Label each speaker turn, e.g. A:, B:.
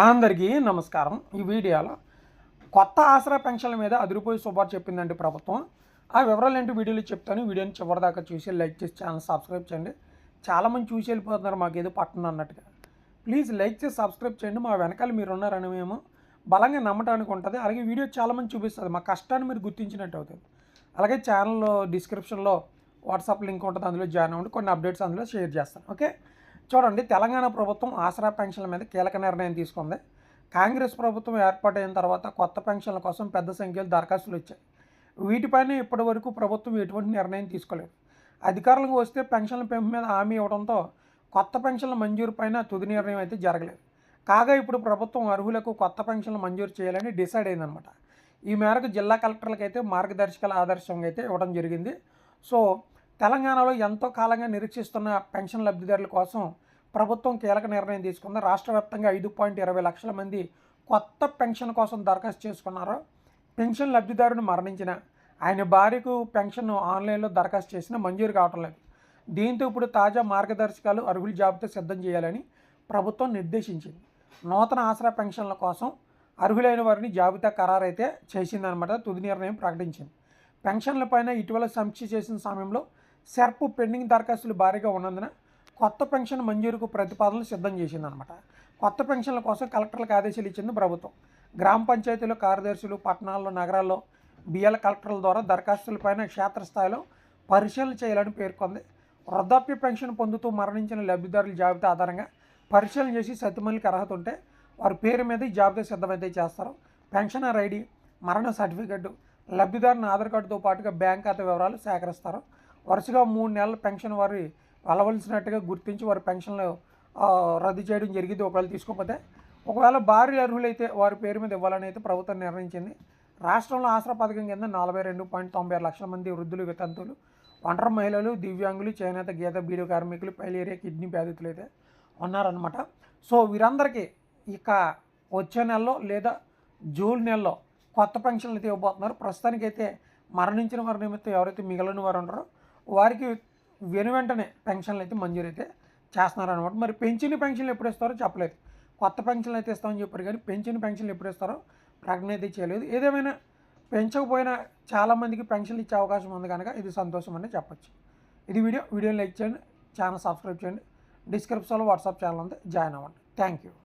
A: అందరికీ నమస్కారం. ఈ వీడియోలో కొత్త ఆసరా పెన్షన్ల మీద అదిరిపోయి శుభార్ చెప్పిందండి ప్రభుత్వం. ఆ వివరాలు ఏంటి వీడియోలో చెప్తాను. వీడియోని చివరిదాకా చూసి లైక్ చేసి ఛానల్ సబ్స్క్రైబ్ చేయండి. చాలామంది చూసి వెళ్ళిపోతున్నారు మాకు ఏదో పట్టణ అన్నట్టుగా. ప్లీజ్ లైక్ చేసి సబ్స్క్రైబ్ చేయండి. మా వెనకాల మీరు ఉన్నారని మేము బలంగా నమ్మటానికి ఉంటుంది. అలాగే వీడియో చాలామంది చూపిస్తుంది. మా కష్టాన్ని మీరు గుర్తించినట్టు అవుతుంది. అలాగే ఛానల్లో డిస్క్రిప్షన్లో వాట్సాప్ లింక్ ఉంటుంది. అందులో జాయిన్ అవ్వండి. కొన్ని అప్డేట్స్ అందులో షేర్ చేస్తాను. ఓకే? చూడండి తెలంగాణ ప్రభుత్వం ఆసరా పెన్షన్ల మీద కీలక నిర్ణయం తీసుకుంది. కాంగ్రెస్ ప్రభుత్వం ఏర్పాటైన తర్వాత కొత్త పెన్షన్ల కోసం పెద్ద సంఖ్యలో దరఖాస్తులు వచ్చాయి వీటిపైన ఇప్పటి వరకు ప్రభుత్వం ఎటువంటి నిర్ణయం తీసుకోలేదు. అధికారులకు వస్తే పెన్షన్ల పెంపు మీద హామీ ఇవ్వడంతో కొత్త పెన్షన్ల మంజూరు పైన తుది నిర్ణయం అయితే జరగలేదు. కాగా ఇప్పుడు ప్రభుత్వం అర్హులకు కొత్త పెన్షన్లు మంజూరు చేయాలని డిసైడ్ అయిందనమాట ఈ మేరకు జిల్లా కలెక్టర్లకు అయితే మార్గదర్శకాల ఆదర్శంగా అయితే ఇవ్వడం జరిగింది. సో తెలంగాణలో ఎంతో కాలంగా నిరీక్షిస్తున్న పెన్షన్ లబ్ధిదారుల కోసం ప్రభుత్వం కీలక నిర్ణయం తీసుకుంది. రాష్ట్ర వ్యాప్తంగా ఐదు పాయింట్ ఇరవై లక్షల మంది కొత్త పెన్షన్ కోసం దరఖాస్తు చేసుకున్నారు. పెన్షన్ లబ్ధిదారుని మరణించిన ఆయన భార్యకు పెన్షన్ ఆన్లైన్లో దరఖాస్తు చేసినా మంజూరు కావటం లేదు. దీంతో ఇప్పుడు తాజా మార్గదర్శకాలు అర్హుల జాబితా సిద్ధం చేయాలని ప్రభుత్వం నిర్దేశించింది. నూతన ఆసరా పెన్షన్ల కోసం అర్హులైన వారిని జాబితా ఖరారైతే చేసిందనమాట తుది నిర్ణయం ప్రకటించింది. పెన్షన్లపైన ఇటీవల సమీక్ష చేసిన సమయంలో సెర్ప్ పెండింగ్ దరఖాస్తులు భారీగా ఉన్నందున కొత్త పెన్షన్ మంజూరుకు ప్రతిపాదనలు సిద్ధం చేసిందనమాట. కొత్త పెన్షన్ల కోసం కలెక్టర్లకు ఆదేశాలు ఇచ్చింది ప్రభుత్వం. గ్రామ పంచాయతీలు కార్యదర్శులు పట్టణాల్లో నగరాల్లో బిఎల్ కలెక్టర్ల ద్వారా దరఖాస్తులపైన క్షేత్రస్థాయిలో పరిశీలన చేయాలని పేర్కొంది. వృద్ధాప్య పెన్షన్ పొందుతూ మరణించిన లబ్ధిదారుల జాబితా ఆధారంగా పరిశీలన చేసి సత్యమల్లికి అర్హత ఉంటే వారి పేరు మీద ఈ జాబితా సిద్ధమైతే చేస్తారు. పెన్షనర్ ఐడి మరణ సర్టిఫికెట్ లబ్ధిదారుని ఆధార్ కార్డుతో పాటుగా బ్యాంక్ ఖాతా వివరాలు సేకరిస్తారు. వరుసగా మూడు నెలల పెన్షన్ వారి వెళ్ళవలసినట్టుగా గుర్తించి వారి పెన్షన్లు రద్దు చేయడం జరిగింది. ఒకవేళ తీసుకోకపోతే ఒకవేళ భార్య అర్హులైతే వారి పేరు మీద ఇవ్వాలని అయితే ప్రభుత్వం నిర్ణయించింది. రాష్ట్రంలో ఆసరా పథకం కింద నలభై రెండు పాయింట్ తొంభై ఆరు లక్షల మంది వృద్ధులు వితంతువులు ఒంటరి మహిళలు దివ్యాంగులు చేనేత గీత బీడు కార్మికులు పైలేరియా కిడ్నీ బాధితులు అయితే ఉన్నారనమాట సో వీరందరికీ ఇక వచ్చే నెలలో లేదా జూన్ నెలలో కొత్త పెన్షన్లు అయితే ఇవ్వబోతున్నారు. ప్రస్తుతానికైతే మరణించిన వారి నిమిత్తం ఎవరైతే మిగిలిన వారు ఉన్నారో వారికి వెను వెంటనే పెన్షన్లు అయితే మంజూరు అయితే చేస్తున్నారనమాట మరి పెంచిన పెన్షన్లు ఎప్పుడు ఇస్తారో చెప్పలేదు. కొత్త పెన్షన్లు అయితే ఇస్తామని చెప్పారు కానీ పెంచిన పెన్షన్లు ఎప్పుడు ఇస్తారో ప్రకటన అయితే చేయలేదు. ఏదేమైనా పెంచకపోయినా చాలామందికి పెన్షన్లు ఇచ్చే అవకాశం ఉంది కనుక ఇది సంతోషం అని చెప్పొచ్చు. ఇది వీడియో. వీడియోని లైక్ చేయండి. ఛానల్ సబ్స్క్రైబ్ చేయండి. డిస్క్రిప్షన్లో వాట్సాప్ ఛానల్ ఉంది. జాయిన్ అవ్వండి. Thank you.